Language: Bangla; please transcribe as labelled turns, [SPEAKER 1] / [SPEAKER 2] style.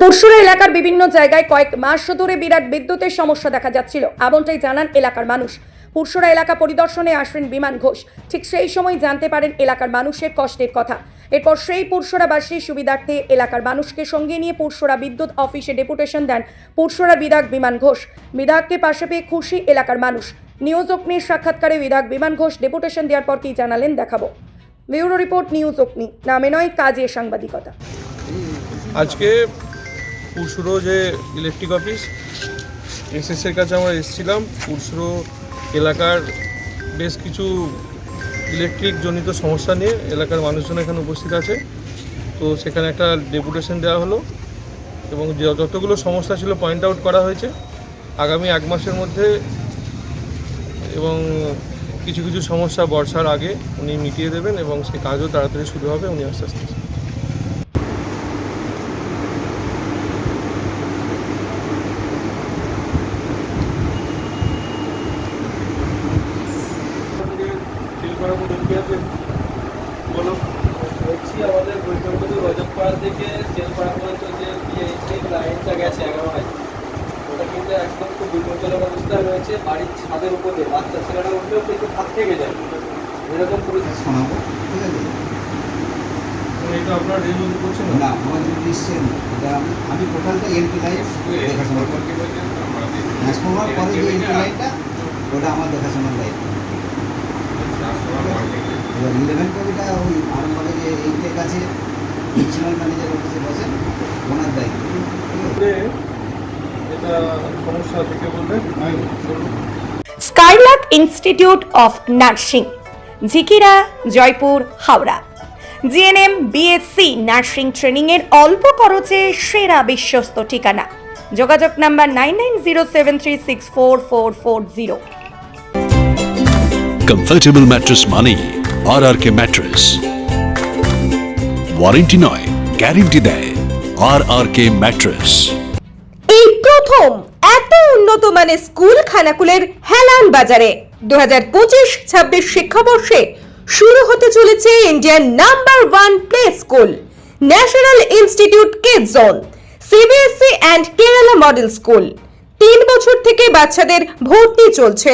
[SPEAKER 1] পরশুরা এলাকার বিভিন্ন জায়গায় কয়েক মাস ধরে বিরাট বিদ্যুতের সমস্যা দেখা যাচ্ছিল। এমনটাই জানান এলাকার মানুষ। পুরসুরা এলাকা পরিদর্শনে আসবেন বিমান ঘোষ। ঠিক সেই সময় জানতে পারেন এলাকার মানুষের কষ্টের কথা। এরপর সেই পুরসুরাবাসীর সুবিধার্থে এলাকার মানুষকে সঙ্গে নিয়ে পুরসুরা বিদ্যুৎ অফিসে ডেপুটেশন দেন পুরসুরার বিধায়ক বিমান ঘোষ। বিধায়ককে পাশে পেয়ে খুশি এলাকার মানুষ। নিউজ অগ্নির সাক্ষাৎকারে বিধায়ক বিমান ঘোষ ডেপুটেশন দেওয়ার পর কি জানালেন দেখাবো। ব্যুরো রিপোর্ট নিউজ অগ্নি। নামে নয়, কাজে সাংবাদিকতা।
[SPEAKER 2] আজকে পুরসুরো যে ইলেকট্রিক অফিস এসএসের কাছে আমরা এসেছিলাম। পুরসুরো এলাকার বেশ কিছু ইলেকট্রিক জনিত সমস্যা নিয়ে এলাকার মানুষজন এখানে উপস্থিত আছে। তো সেখানে একটা ডেপুটেশন দেওয়া হলো এবং যতগুলো সমস্যা ছিল পয়েন্ট আউট করা হয়েছে। আগামী এক মাসের মধ্যে এবং কিছু কিছু সমস্যা বর্ষার আগে উনি মিটিয়ে দেবেন এবং সেই কাজও তাড়াতাড়ি শুরু হবে, উনি আস্তে আস্তে।
[SPEAKER 3] গেছে এগারো ওটা কিন্তু একদম খুব বিপজ্জনক অবস্থায় রয়েছে। বাড়ির ছাদের উপরে বাচ্চা ছেলেরা উঠলেও কিন্তু হাত থেকে যায়। এরকম পরিস্থিতি
[SPEAKER 4] শোনাবো। ঠিক আছে।
[SPEAKER 2] এটা আপনার রেল করছেন না?
[SPEAKER 4] আমার এটা আমি টোটালটা এমপি লাইন দেখাশোনা করি। ট্রান্সফর্মার পরে যে এমপি লাইনটা ওটা আমার দেখাশোনার দায়িত্ব। এবার ইলেভেন কবিটা ওই আরামবাগে যে এইটের কাছে রিজিনাল ম্যানেজার অফিসে বসেন ওনার দায়িত্ব
[SPEAKER 1] Skylark institute of nursing, Jhikira, Jaipur, Howrah. GNM, BSc nursing ট্রেনিংয়ের অল্প খরচে সেরা বিশ্বস্ত ঠিকানা। যোগাযোগ number nine nine zero seven three six four four four zero.
[SPEAKER 5] Comfortable mattress মানেই R R K mattress warranty নয়, গ্যারেন্টি দেয় আর আর কে ম্যাট্রেস
[SPEAKER 6] এই প্রথম এত উন্নত মানের স্কুল খানাকুলের হেলান বাজারে দু হাজার পঁচিশ ছাব্বিশ শিক্ষাবর্ষে শুরু হতে চলেছে Indian number one play school, national institute kid zone CBSE and Kerala model school. তিন বছর থেকে বাচ্চাদের ভর্তি চলছে।